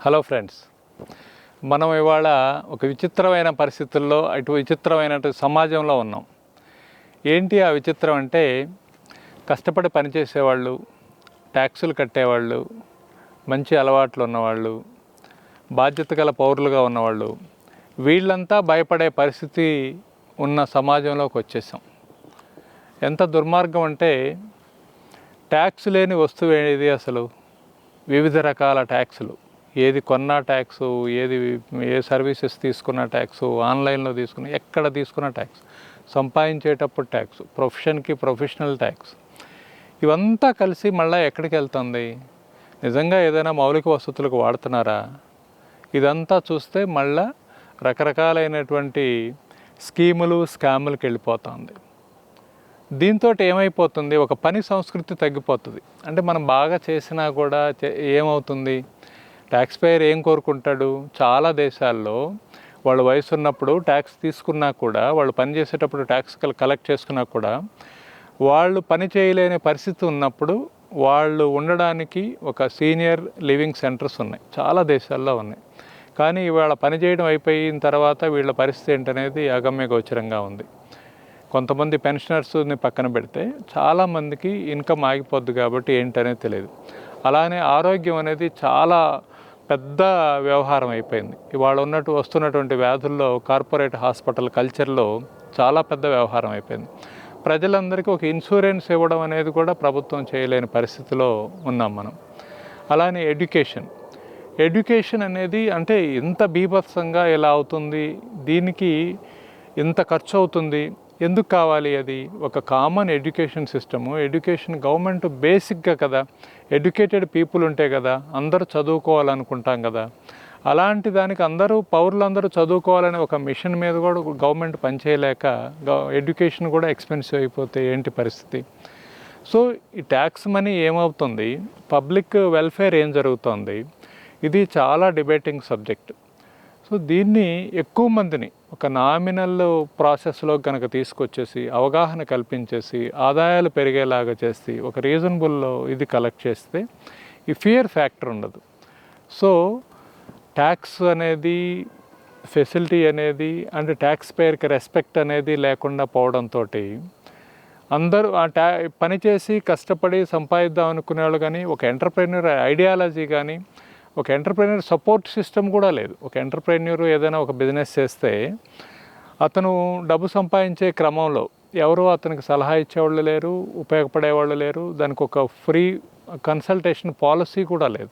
Hello friends మనం ఇవాళ ఒక విచిత్రమైన పరిస్థితుల్లో అటు విచిత్రమైన సమాజంలో ఉన్నాం. ఏంటి ఆ విచిత్రం అంటే కష్టపడి పనిచేసేవాళ్ళు ట్యాక్సులు కట్టేవాళ్ళు మంచి అలవాట్లు ఉన్నవాళ్ళు బాధ్యత గల పౌరులుగా ఉన్నవాళ్ళు వీళ్ళంతా భయపడే పరిస్థితి ఉన్న సమాజంలోకి వచ్చేసాం. ఎంత దుర్మార్గం అంటే ట్యాక్స్ లేని వస్తువు ఏది అసలు? వివిధ రకాల ట్యాక్సులు. ఏది కొన్నా ట్యాక్స్ ఏది ఏ సర్వీసెస్ తీసుకున్న ట్యాక్స్ ఆన్లైన్లో తీసుకున్న ఎక్కడ తీసుకున్న ట్యాక్స్ సంపాదించేటప్పుడు ట్యాక్స్ ప్రొఫెషన్కి ప్రొఫెషనల్ ట్యాక్స్. ఇవంతా కలిసి మళ్ళీ ఎక్కడికి వెళ్తుంది? నిజంగా ఏదైనా మౌలిక వసతులకు వాడుతున్నారా? ఇదంతా చూస్తే మళ్ళా రకరకాలైనటువంటి స్కీములు స్కాములకు వెళ్ళిపోతుంది. దీంతో ఏమైపోతుంది? ఒక పని సంస్కృతి తగ్గిపోతుంది. అంటే మనం బాగా చేసినా కూడా చే- ఏమవుతుంది? ట్యాక్స్ పేయర్ ఏం కోరుకుంటాడు? చాలా దేశాల్లో వాళ్ళు వయసు ఉన్నప్పుడు ట్యాక్స్ తీసుకున్నా కూడా వాళ్ళు పని చేసేటప్పుడు ట్యాక్స్ కలెక్ట్ చేసుకున్నా కూడా వాళ్ళు పని చేయలేని పరిస్థితి ఉన్నప్పుడు వాళ్ళు ఉండడానికి ఒక సీనియర్ లివింగ్ సెంటర్స్ ఉన్నాయి. చాలా దేశాల్లో ఉన్నాయి. కానీ ఇవాళ పని చేయడం అయిపోయిన తర్వాత వీళ్ళ పరిస్థితి ఏంటనేది అగమ్య గోచరంగా ఉంది. కొంతమంది పెన్షనర్స్ని పక్కన పెడితే చాలామందికి ఇన్కమ్ ఆగిపోద్ది కాబట్టి ఏంటనేది తెలియదు అలానే ఆరోగ్యం అనేది చాలా పెద్ద వ్యవహారం అయిపోయింది. ఇవాళ ఉన్నట్టు వస్తున్నటువంటి వ్యాధుల్లో కార్పొరేట్ హాస్పిటల్ కల్చర్లో చాలా పెద్ద వ్యవహారం అయిపోయింది. ప్రజలందరికీ ఒక ఇన్సూరెన్స్ ఇవ్వడం అనేది కూడా ప్రభుత్వం చేయలేని పరిస్థితిలో ఉన్నాం మనం. అలానే ఎడ్యుకేషన్. ఎడ్యుకేషన్ అనేది అంటే ఇంత బీభత్సంగా ఎలా అవుతుంది? దీనికి ఇంత ఖర్చు అవుతుంది? ఎందుకు కావాలి అది? ఒక common education system education government బేసిక్గా కదా. ఎడ్యుకేటెడ్ పీపుల్ ఉంటే కదా అందరూ చదువుకోవాలనుకుంటాం కదా. అలాంటి దానికి అందరూ పౌరులందరూ చదువుకోవాలనే ఒక మిషన్ మీద కూడా గవర్నమెంట్ పనిచేయలేక ఎడ్యుకేషన్ కూడా ఎక్స్పెన్సివ్ అయిపోతే ఏంటి పరిస్థితి? సో ఈ ట్యాక్స్ మనీ ఏమవుతుంది? పబ్లిక్ వెల్ఫేర్ ఏం జరుగుతుంది? ఇది చాలా డిబేటింగ్ సబ్జెక్ట్ సో దీన్ని ఎక్కువ మందిని ఒక నామినల్ ప్రాసెస్లో కనుక తీసుకొచ్చేసి అవగాహన కల్పించేసి ఆదాయాలు పెరిగేలాగా చేసి ఒక రీజనబుల్లో ఇది కలెక్ట్ చేస్తే ఈ ఫియర్ ఫ్యాక్టర్ ఉండదు. సో ట్యాక్స్ అనేది ఫెసిలిటీ అనేది అండ్ ట్యాక్స్ పేర్కి రెస్పెక్ట్ అనేది లేకుండా పోవడంతో అందరూ ఆ ట్యా పని చేసి కష్టపడి సంపాదిద్దాం అనుకునే వాళ్ళు కానీ ఒక ఎంటర్ప్రెన్యూర్ ఐడియాలజీ కానీ ఒక ఎంటర్ప్రెన్యూర్ సపోర్ట్ సిస్టమ్ కూడా లేదు. ఒక ఎంటర్ప్రెన్యూర్ ఏదైనా ఒక బిజినెస్ చేస్తే అతను డబ్బు సంపాదించే క్రమంలో ఎవరు అతనికి సలహా ఇచ్చేవాళ్ళు లేరు ఉపయోగపడేవాళ్ళు లేరు దానికి ఒక ఫ్రీ కన్సల్టేషన్ పాలసీ కూడా లేదు.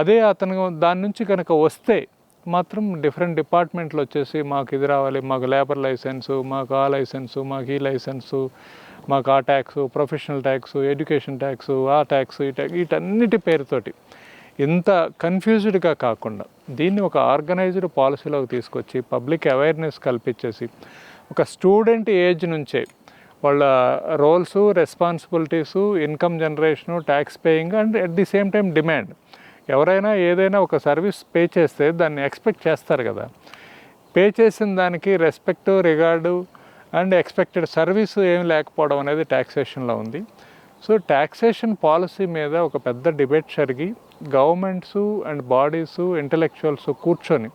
అదే అతను దాని నుంచి కనుక వస్తే మాత్రం డిఫరెంట్ డిపార్ట్మెంట్లు వచ్చేసి మాకు ఇది రావాలి మాకు లేబర్ లైసెన్సు మాకు ఆ లైసెన్సు మాకు ఈ లైసెన్సు మాకు ఆ tax professional tax education tax ఆ ట్యాక్స్ ఈ ట్యాక్స్ వీటన్నిటి పేరుతోటి ఇంత కన్ఫ్యూజ్డ్గా కాకుండా దీన్ని ఒక ఆర్గనైజ్డ్ పాలసీలోకి తీసుకొచ్చి పబ్లిక్ అవేర్నెస్ కల్పించేసి ఒక స్టూడెంట్ ఏజ్ నుంచే వాళ్ళ roles responsibilities income generation tax paying and at the same time demand ఎవరైనా ఏదైనా ఒక సర్వీస్ పే చేస్తే దాన్ని ఎక్స్పెక్ట్ చేస్తారు కదా. పే చేసిన దానికి respect regard and expected service ఏం లేకపోవడం అనేది ట్యాక్సేషన్లో ఉంది. సో ట్యాక్సేషన్ పాలసీ మీద ఒక పెద్ద డిబేట్ జరిగి గవర్నమెంట్స్ అండ్ బాడీస్ ఇంటలెక్చువల్స్ కూర్చొని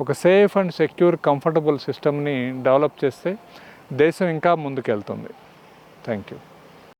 ఒక సేఫ్ అండ్ సెక్యూర్ కంఫర్టబుల్ సిస్టమ్ని డెవలప్ చేస్తే దేశం ఇంకా ముందుకెళ్తుంది. Thank you